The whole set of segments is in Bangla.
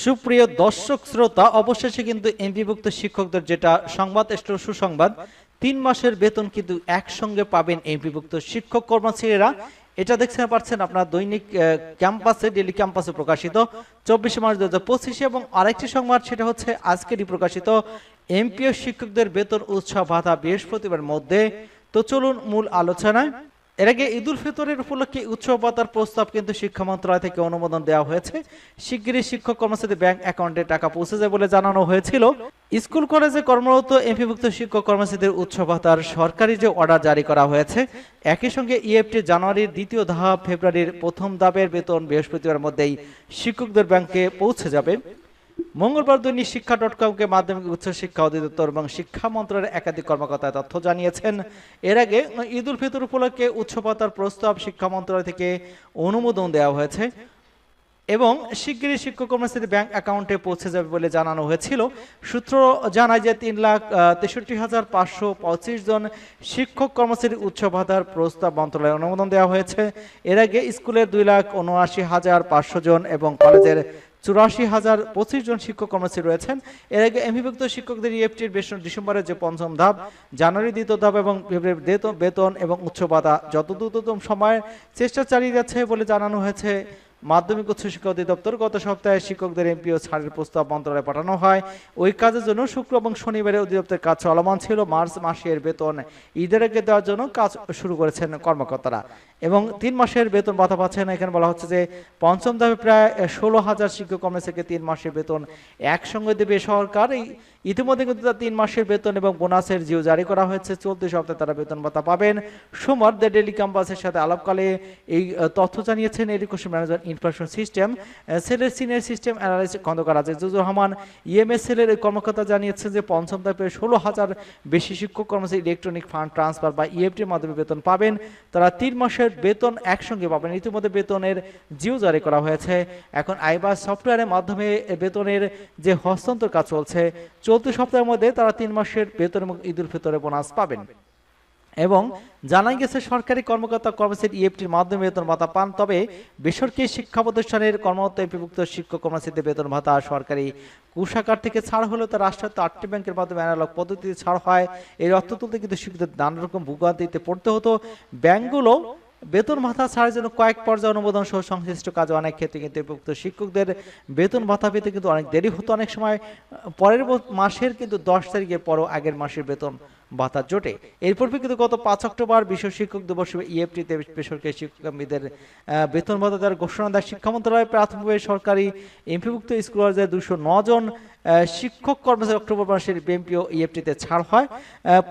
সুপ্রিয় দর্শক শ্রোতা, অবশেষে কিন্তু এমপিভুক্ত শিক্ষকদের যেটা সংবাদ এসলো সুসংবাদ, তিন মাসের বেতন কিন্তু একসঙ্গে পাবেন এমপিভুক্ত শিক্ষক কর্মচারীরা। এটা দেখতে পাচ্ছেন আপনার দৈনিক ক্যাম্পাসে ডেলি ক্যাম্পাসে প্রকাশিত। চব্বিশে মার্চ দু হাজার পঁচিশে এবং আরেকটি সংবাদ, সেটা হচ্ছে আজকেরই প্রকাশিত। এমপিও শিক্ষকদের বেতন উৎসাহ ভাতা বৃহস্পতিবার মধ্যে। তো চলুন মূল আলোচনায়। এর আগে ঈদ উল ফিতরের উপলক্ষে উৎসব ভাতার প্রস্তাব কিন্তু শিক্ষা মন্ত্রণালয় থেকে অনুমোদন দেওয়া হয়েছে। শিগগিরই শিক্ষক কর্মচারী ব্যাংক অ্যাকাউন্টে টাকা পৌঁছে যায় বলে জানানো হয়েছিল। স্কুল, কলেজে কর্মরত এমপিভুক্ত শিক্ষক কর্মচারীদের উৎসব ভাতার সরকারি যে অর্ডার জারি করা হয়েছে, একই সঙ্গে ইএফটি জানুয়ারির দ্বিতীয় ধাপ ফেব্রুয়ারির প্রথম ধাপের বেতন বৃহস্পতিবার মধ্যেই শিক্ষকদের ব্যাংকে পৌঁছে যাবে। মঙ্গলবার দৈনিক শিক্ষা ডট কমকে মাধ্যমিক উচ্চ শিক্ষা অধিদপ্তর এবং শিক্ষা মন্ত্রণালয়ের একাধিক কর্মকর্তা তথ্য জানিয়েছেন। এর আগে ঈদ উল ফিতর উপলক্ষে উৎসবতার প্রস্তাব শিক্ষা মন্ত্রণালয় থেকে অনুমোদন দেওয়া হয়েছে এবং শিগগিরই শিক্ষক কর্মচারী ব্যাংক অ্যাকাউন্টে পৌঁছে যাবে বলে জানানো হয়েছিল। সূত্র জানায় যে তিন লাখ তেষট্টি হাজার পাঁচশো পঁচিশ জন শিক্ষক কর্মচারী উৎসব ভাতার প্রস্তাব মন্ত্রণালয়ে অনুমোদন দেওয়া হয়েছে। এর আগে স্কুলের দুই লাখ উনআশি হাজার পাঁচশো জন এবং কলেজের চুরাশি হাজার পঁচিশ জন শিক্ষক কর্মচারী রয়েছেন। এর আগে এমভিভুক্ত শিক্ষকদের ইএফটির বেতন ডিসেম্বরের যে পঞ্চম ধাপ, জানুয়ারি দ্বিতীয় ধাপ এবং বেতন- এবং উচ্চ ভাতা, যত দ্রুততম সময়ে চেষ্টা চালিয়ে যাচ্ছে বলে জানানো হয়েছে মাধ্যমিক উচ্চ শিক্ষা অধিদপ্তর গত সপ্তাহে শিক্ষকদের এমপিও ছাড়ের প্রস্তাব মন্ত্রণালয়ে পাঠানো হয়। ওই কাজের জন্য শুক্র এবং শনিবারে অধিদপ্তরের কাজ চলমান ছিল। মার্চ মাসের বেতন ঈদের আগে দেওয়ার জন্য কাজ শুরু করেছেন কর্মকর্তারা। এবং তিন মাসের বেতন ভাতা পাচ্ছেন এখানে বলা হচ্ছে যে পঞ্চম ধাপে প্রায় ষোলো হাজার শিক্ষক কর্মচারীকে তিন মাসের বেতন একসঙ্গে দেবে সরকার। এই ইতিমধ্যে কিন্তু তার তিন মাসের বেতন এবং বোনাসের জিও জারি করা হয়েছে। চলতি সপ্তাহে তারা বেতন ভাতা পাবেন। সোমবার দ্য ডেলি ক্যাম্পাসের সাথে আলাপকালে এই তথ্য জানিয়েছেন এডুকেশন ম্যানেজার ইনফরমেশন সিস্টেম সেলের senior system analyst Khandakar Azizur Rahman EMS সেলের কর্মকর্তা জানিয়েছেন যে পঞ্চম ধাপে ষোলো হাজার বেশি শিক্ষক কর্মচারী ইলেকট্রনিক ফান্ড ট্রান্সফার বা ইএফটির মাধ্যমে বেতন পাবেন। তারা তিন মাসের বেতন একসঙ্গে পাবেন। ইতিমধ্যে বেতনের জিও জারি করা হয়েছে। এখন আইবাস সফটওয়্যারের মাধ্যমে বেতনের যে হস্তান্তর কাজ চলছে, চলতি সপ্তাহের মধ্যে তারা তিন মাসের বেতন এবং ঈদ উল ফিতরে বোনাস পাবেন। এবং জানা গেছে সরকারি কর্মকর্তা কর্মচারী ইএফটির মাধ্যমে বেতন ভাতা পান তবে বেসরকারি শিক্ষা প্রতিষ্ঠানের কর্মরত এমপিভুক্ত শিক্ষক কর্মচারীদের বেতন ভাতা সরকারি কোষাগার থেকে ছাড় হলেও তা রাষ্ট্রায়ত্ত আটটি ব্যাংকের মাধ্যমে অ্যানালগ পদ্ধতিতে ছাড় হয়। এই অর্থ তুলতে কিন্তু শিক্ষকদের নানা রকম ভোগান্তিতে পড়তে হতো। ব্যাংকগুলো বেতন ভাতা ছাড়ার জন্য কয়েক পর্যায়ে অনুমোদন সহ সংশ্লিষ্ট কাজে অনেক ক্ষেত্রে কিন্তু এমপিভুক্ত শিক্ষকদের বেতন ভাতা পেতে কিন্তু অনেক দেরি হতো। অনেক সময় পরের মাসের কিন্তু দশ তারিখের পরও আগের মাসের বেতন ভাতা জোটে। এরপর কিন্তু গত পাঁচ অক্টোবর বিশ্ব শিক্ষক দিবস ইএফটিতে বেসরকারি শিক্ষকদের বেতন ভাতা দেওয়ার ঘোষণা দেয় শিক্ষা মন্ত্রণালয় প্রাথমিকভাবে সরকারি এমপিভুক্ত স্কুল দুশো জন শিক্ষক কর্মচারী অক্টোবর মাসের বিএমপি ও ইএফটিতে ছাড় হয়।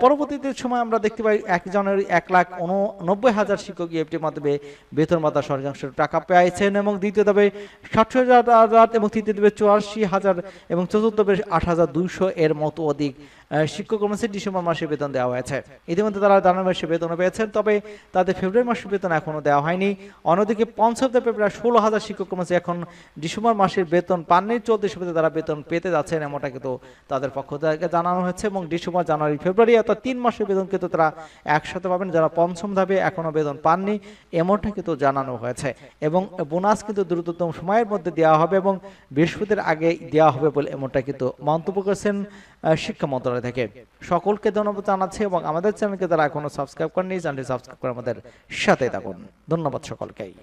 পরবর্তীতে সময় আমরা দেখতে পাই এক জানুয়ারি এক লাখ উননব্বই হাজার শিক্ষক ইএফটির মাধ্যমে বেতন ভাতা সরকাংশ টাকা পেয়েছেন এবং দ্বিতীয় দেবে ষাট হাজার এবং তৃতীয় দেবে চুরাশি হাজার এবং চতুর্থ ধাপে আট হাজার দুইশো এর মতো অধিক শিক্ষক কর্মচারী ডিসেম্বর মাসে বেতন দেওয়া হয়েছে। ইতিমধ্যে তারা জানুয়ারি মাসে বেতন পেয়েছেন, তবে তাদের ফেব্রুয়ারি মাসের বেতন এখনও দেওয়া হয়নি। অন্যদিকে পঞ্চম ধাপে প্রায় ষোলো হাজার শিক্ষক কর্মচারী এখন ডিসেম্বর মাসের বেতন পাননি, চলতি সপ্তাহে তারা বেতন পেতে যাচ্ছেন এমনটা কিন্তু তাদের পক্ষ থেকে জানানো হয়েছে এবং ডিসেম্বর, জানুয়ারি, ফেব্রুয়ারি অর্থাৎ তিন মাসের বেতন কিন্তু তারা একসাথে পাবেন যারা পঞ্চম ধাপে এখনও বেতন পাননি, এমনটা কিন্তু জানানো হয়েছে। এবং বোনাস কিন্তু দ্রুততম সময়ের মধ্যে দেওয়া হবে এবং বৃহস্পতির আগে দেওয়া হবে বলে এমনটা কিন্তু মন্তব্য করেছেন শিক্ষা মন্ত্রণালয় থেকে। সকলকে ধন্যবাদ জানাচ্ছি এবং আমাদের চ্যানেলকে যারা এখনও সাবস্ক্রাইব করেনি চ্যানেলটি সাবস্ক্রাইব করে আমাদের সাথে থাকুন। ধন্যবাদ সকলকেই।